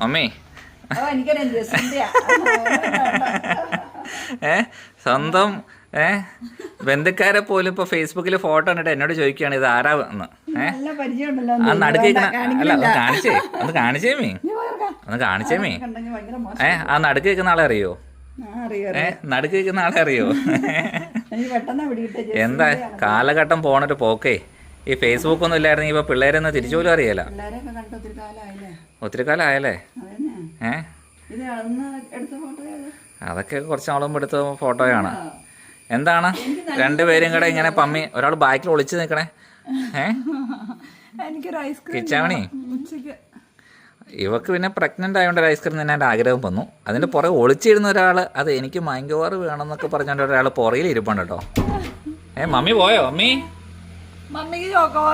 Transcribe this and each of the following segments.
Mummy ഏഹ് ഏ സ്വന്തം ഏ ബന്ധുക്കാരെ പോലും ഇപ്പൊ ഫേസ്ബുക്കിൽ ഫോട്ടോ കണ്ടിട്ട് എന്നോട് ചോദിക്കുകയാണ് ഇത് ആരാ? എന്ന്. ഏഹ് നടുക്കേക്കണ അല്ല ഒന്ന് കാണിച്ചേ ഒന്ന് കാണിച്ചേ മീ. ഒന്ന് കാണിച്ചേ മീ. ഏഹ് ഏ ആ നടുക്ക് വെക്കുന്ന ആളെ അറിയോ? ഏഹ് ഏ നടുക്ക് വെക്കുന്ന ആളെ അറിയോ? എന്താ കാലഘട്ടം പോണൊരു പോക്കേ. ഈ ഫേസ്ബുക്ക് ഒന്നും ഇല്ലായിരുന്നു ഇപ്പൊ പിള്ളേരെന്ന് തിരിച്ചു പോലും അറിയാലോ. ഒത്തിരി കാലമായല്ലേ ഏ? അതൊക്കെ കുറച്ച് നാളും എടുത്ത ഫോട്ടോയാണ് എന്താണ്? രണ്ടുപേരും കൂടെ ഇങ്ങനെ പമ്മി ഒരാൾ ബാക്കിൽ ഒളിച്ചു നിൽക്കണേ ഏ? എനിക്കൊരു ഐസ്ക്രീം കിച്ചാമണി. ഉച്ചയ്ക്ക്. ഇവക്ക് പിന്നെ പ്രഗ്നന്റ് ആയതുകൊണ്ട് ഒരു ഐസ്ക്രീം തന്നെ എന്റെ ആഗ്രഹം വന്നു. അതിന്റെ പുറകെ ഒളിച്ചിരുന്ന ഒരാൾ അത് എനിക്ക് മാങ്കോവാറ് വേണമെന്നൊക്കെ പറഞ്ഞുകൊണ്ട് ഒരാൾ പുറകിൽ ഇരിപ്പുണ്ട് കേട്ടോ. ഏ മമ്മി പോയോ? മമ്മി? മമ്മിക്ക്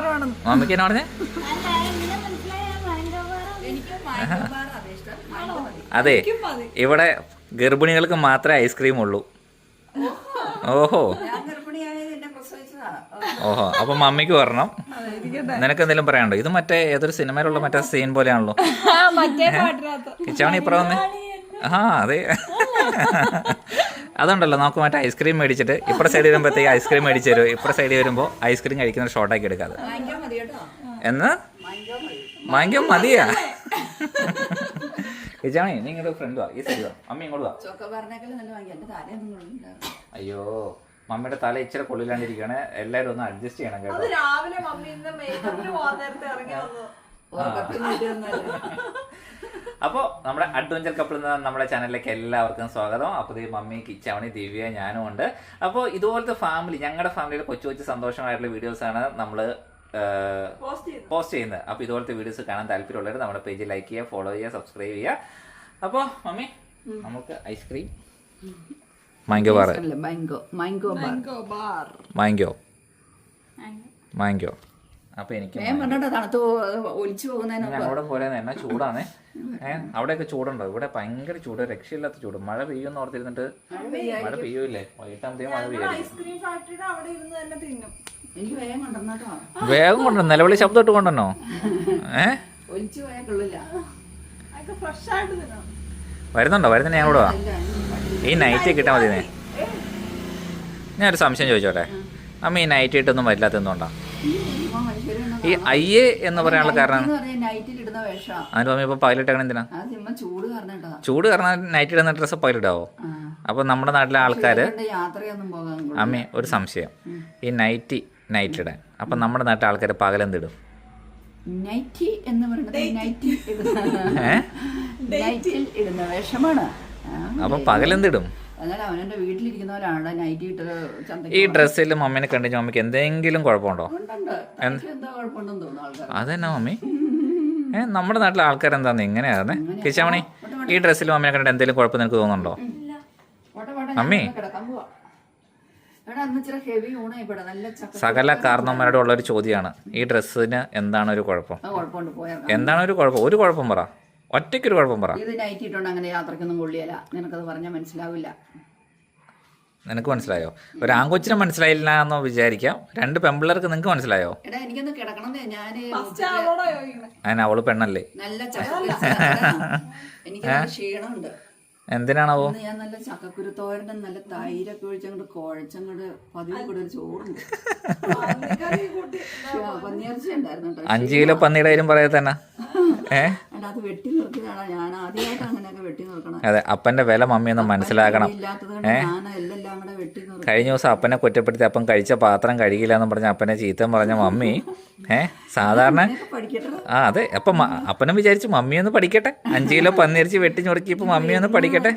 വേണം. മമ്മിക്ക് എന്നാ പറഞ്ഞേ? അതെ ഇവിടെ ഗർഭിണികൾക്ക് മാത്രമേ ഐസ്ക്രീം ഉള്ളൂ. ഓഹോ. ഓഹോ അപ്പൊ മമ്മിക്ക് വരണം. നിനക്ക് എന്തെങ്കിലും പറയാനുണ്ടോ? ഇത് മറ്റേ ഏതൊരു സിനിമയിലുള്ള മറ്റേ സീൻ പോലെയാണല്ലോ. മറ്റേ ഇപ്പറ വന്നേ. ആ അതെ. അതുണ്ടല്ലോ നമുക്ക് മറ്റേ ഐസ്ക്രീം മേടിച്ചിട്ട് ഇപ്പുറ സൈഡിൽ വരുമ്പോഴത്തേക്ക് ഐസ്ക്രീം മേടിച്ച് തരും ഇപ്പുറ സൈഡിൽ വരുമ്പോ ഐസ്ക്രീം കഴിക്കുന്ന ഷോർട്ടാക്കി എടുക്കാതെ. എന്ന്? വാങ്ങിക്കാൻ മതിയാ. കിച്ചാവണി നീ ഇങ്ങോട്ട് ഫ്രണ്ട് വാ ഈ സൈഡ് വാ. അമ്മ ഇങ്ങോട്ട് വാ. അയ്യോ മമ്മിയുടെ തല ഇച്ചിരി കൊള്ളില്ലാണ്ടിരിക്കുകയാണ് എല്ലാരും ഒന്ന് അഡ്ജസ്റ്റ് ചെയ്യണം കേട്ടോ. രാവിലെ മമ്മി ഇന്ന് മേക്കപ്പിന് പോകാൻ നേരത്തെ ഇറങ്ങി വന്നു. അപ്പോൾ നമ്മുടെ അഡ്വഞ്ചർ കപ്പിൾ എന്ന നമ്മുടെ ചാനലിലേക്ക് എല്ലാവർക്കും സ്വാഗതം. അപ്പോൾ ഈ മമ്മി കിച്ചാവണി ദിവ്യ ഞാനും ഉണ്ട്. അപ്പോൾ ഇതുപോലത്തെ ഫാമിലി ഞങ്ങളുടെ ഫാമിലിയുടെ കൊച്ചു കൊച്ചു സന്തോഷമായിട്ടുള്ള വീഡിയോസാണ് നമ്മൾ പോസ്റ്റ് ചെയ്യുന്നത് അപ്പോൾ ഇതുപോലത്തെ വീഡിയോസ് കാണാൻ താല്പര്യമുള്ളവർ നമ്മുടെ പേജ് ലൈക്ക് ചെയ്യുക ഫോളോ ചെയ്യുക സബ്സ്ക്രൈബ് ചെയ്യുക. അപ്പോൾ മമ്മി നമുക്ക് ice cream mango bar mango mango bar bar mango mango അപ്പൊ എനിക്ക് തണുത്ത് ഒലിച്ചു ഞങ്ങളുടെ പോലെ തന്നെ ചൂടാണ്. ഏഹ് അവിടെയൊക്കെ ചൂടുണ്ടോ? ഇവിടെ ഭയങ്കര ചൂട് രക്ഷയില്ലാത്ത ചൂട്. മഴ പെയ്യുമെന്ന് ഓർത്തിരുന്നിട്ട് മഴ പെയ്യൂല്ലേ? വൈകിട്ടാകുമ്പോഴത്തേക്കും മഴ പെയ്യും ഐസ്ക്രീം ഫാക്ടറിയുടെ അവിടെ ഇരുന്ന് തന്നെ. വേഗം കൊണ്ടുവന്നു നിലവിളി ശബ്ദം ഇട്ട് കൊണ്ടുവന്നോ? ഏ? വരുന്നുണ്ടോ? വരുന്നേ ഞാൻ കൂടെ വാ ഈ നൈറ്റ് കിട്ടാൻ മതി ഞാൻ ഞാനൊരു സംശയം ചോദിച്ചോട്ടെ? അമ്മ ഈ നൈറ്റ് ഇട്ടൊന്നും വരില്ലാത്ത എന്തുകൊണ്ടാ? ഈ അയ്യേ എന്ന് പറയാനുള്ള കാരണം? എന്ന് പറഞ്ഞാൽ നൈറ്റിൽ ഇടുന്ന വേഷമാ അതിന് പറഞ്ഞ ഇപ്പോൾ പൈലറ്റ് എന്തിനാ? ചൂട് കാരണം കേട്ടതാ ചൂട് കാരണം നൈറ്റ് ഇടുന്ന ഡ്രസ്സ് പൈലറ്റാവോ അപ്പൊ അപ്പോൾ നമ്മുടെ നാട്ടിലെ ആൾക്കാര്. അമ്മേ ഒരു സംശയം. ഈ നൈറ്റി നൈറ്റ് ഇടാൻ അപ്പം നമ്മുടെ നാട്ടിലെ ആൾക്കാർ പകലെന്തിടും? നൈറ്റി എന്ന് പറയുന്നത് നൈറ്റി. ഇടുന്ന ഏ? നൈറ്റിൽ ഇടുന്ന വേഷമാണ്. ആ, അപ്പം പകലെന്തിടും? ഈ ഡ്രസ്സിൽ മമ്മീനെ കണ്ടു മമ്മിക്ക് എന്തെങ്കിലും കുഴപ്പമുണ്ടോ? അതെന്നാ മമ്മി? ഏ നമ്മുടെ നാട്ടിലെ ആൾക്കാർ എന്താന്ന് ഇങ്ങനെയാണ് കിച്ചാമണി ഈ ഡ്രസ്സിൽ മമ്മിനെ കണ്ടിട്ട് എന്തെങ്കിലും കുഴപ്പം നിനക്ക് തോന്നുന്നുണ്ടോ? പോട്ടെ സകല കാരണവന്മാരോട് ഉള്ള ഒരു ചോദ്യമാണ്. ഈ ഡ്രസ്സിന് എന്താണ് ഒരു കുഴപ്പം എന്താണ് ഒരു കുഴപ്പം? ഒരു കുഴപ്പം പറ. ഒറ്റയ്ക്കൊരു കുഴപ്പം പറ. ഇത് നൈറ്റി ഇട്ടുകൊണ്ട് അങ്ങനെ യാത്രക്കൊന്നും കൊള്ളിയല്ല. നിനക്കത് പറഞ്ഞാൽ മനസ്സിലാവില്ല. നിനക്ക് മനസ്സിലായോ? ഒരു ആങ്കൊച്ചിനെ മനസ്സിലായില്ല എന്ന് വിചാരിക്കാം. രണ്ട് പെമ്പിള്ളേർക്ക് നിങ്ങക്ക് മനസ്സിലായോ? അതിന് അവൾ പെണ്ണല്ലേ? നല്ല ക്ഷീണമുണ്ട്. എന്തിനാണാവോ? ഞാൻ നല്ല ചക്കക്കുരു തോരനും നല്ല തൈരൊക്കെ ഒഴിച്ചങ്ങോട്ട് കുഴച്ചങ്ങോട്ട് പതിവ് കൂടെ ഒരു ചോറുണ്ട്. പന്നിയിറച്ചി ഉണ്ടായിരുന്നു അഞ്ച് കിലോ പന്നിയുടെ കാര്യം പറയാ തന്നെ ഏ? എടാ അത് വെട്ടി നിർത്തിയതാണ് ഞാൻ ആദ്യമായിട്ട് അങ്ങനെയൊക്കെ വെട്ടി നിർക്കണം അതെ അപ്പന്റെ വില മമ്മി ഒന്ന് മനസ്സിലാക്കണം. ഏ? ഞാൻ എല്ലാം കൂടെ വെട്ടി നിർത്തി കഴിഞ്ഞ ദിവസം അപ്പനെ കുറ്റപ്പെടുത്തി അപ്പം കഴിച്ച പാത്രം കഴുകില്ല എന്ന് പറഞ്ഞ അപ്പനെ ചീത്തം പറഞ്ഞ മമ്മി ഏ സാധാരണ ആ അതെ അപ്പം അപ്പനും വിചാരിച്ചു മമ്മി ഒന്ന് പഠിക്കട്ടെ. അഞ്ച് കിലോ പന്നിരിച്ച് വെട്ടി ഞുറുക്കിയപ്പോൾ മമ്മി ഒന്ന് പഠിക്കട്ടെ.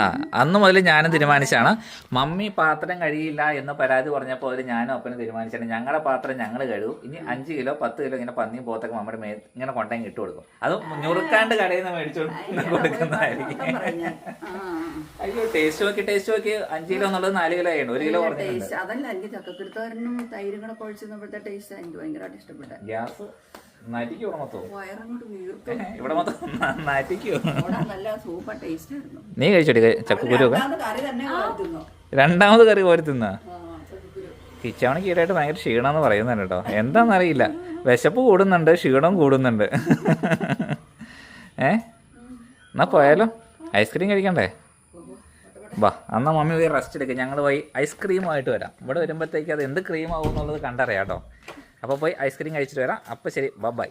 ആ അന്ന് മുതൽ ഞാനും തീരുമാനിച്ചാണ് മമ്മി പാത്രം കഴിയില്ല എന്ന് പരാതി പറഞ്ഞപ്പോൾ അതിൽ ഞാനും അപ്പനും തീരുമാനിച്ചാണ് ഞങ്ങളുടെ പാത്രം ഞങ്ങൾ കഴുകും ഇനി അഞ്ച് കിലോ പത്ത് കിലോ ഇങ്ങനെ പന്നിയും പോത്തൊക്കെ നമ്മുടെ മേ ഇങ്ങനെ കൊണ്ടെങ്കിൽ ഇട്ട് കൊടുക്കും. അത് ഞുറുക്കാണ്ട് കടയിൽ നിന്ന് മേടിച്ചോണ്ട് കൊടുക്കുന്നതായിരിക്കും. അയ്യോ ടേസ്റ്റ് നോക്കി ടേസ്റ്റ് നോക്കി. അഞ്ച് കിലോ എന്നുള്ളത് നാല് കിലോ ആയിരുന്നു ഒരു കിലോ ടേസ്റ്റ് അതല്ല എനിക്ക് ചക്കക്കുരുത്തോരനും തൈരും കൂടെ കുഴച്ചിരുന്നപ്പോഴത്തെ ടേസ്റ്റ് എനിക്ക് ഭയങ്കരമായിട്ട് ഇഷ്ടപ്പെട്ട ഗ്യാസ് നരിക്കോ ഇവിടെ മൊത്തം. ഇവിടെ മൊത്തം നരിക്കോ. നല്ല സൂപ്പർ ടേസ്റ്റ് ആയിരുന്നു. നീ കഴിച്ചോടി ചക്കക്കുരു രണ്ടാമത് കറി രണ്ടാമത് കോരി തിന്നാ? ചക്കക്കുരു കിച്ചവണക്ക് ഈടായിട്ട് ഭയങ്കര ക്ഷീണമെന്ന് പറയുന്നുണ്ട് കേട്ടോ. എന്താണെന്നറിയില്ല വിശപ്പ് കൂടുന്നുണ്ട് ക്ഷീണം കൂടുന്നുണ്ട്. ഏ? എന്നാ പോയാലോ? ഐസ്ക്രീം കഴിക്കണ്ടേ? വാ എന്നാ മമ്മി പോയി റെസ്റ്റ് എടുക്കുക ഞങ്ങൾ പോയി ഐസ്ക്രീമായിട്ട് വരാം. ഇവിടെ വരുമ്പോഴത്തേക്ക് അത് എന്ത് ക്രീം ആകുമെന്നുള്ളത് കണ്ടറിയാം കേട്ടോ. അപ്പോൾ പോയി ഐസ്ക്രീം കഴിച്ചിട്ട് വരാം. അപ്പോൾ ശരി ബൈ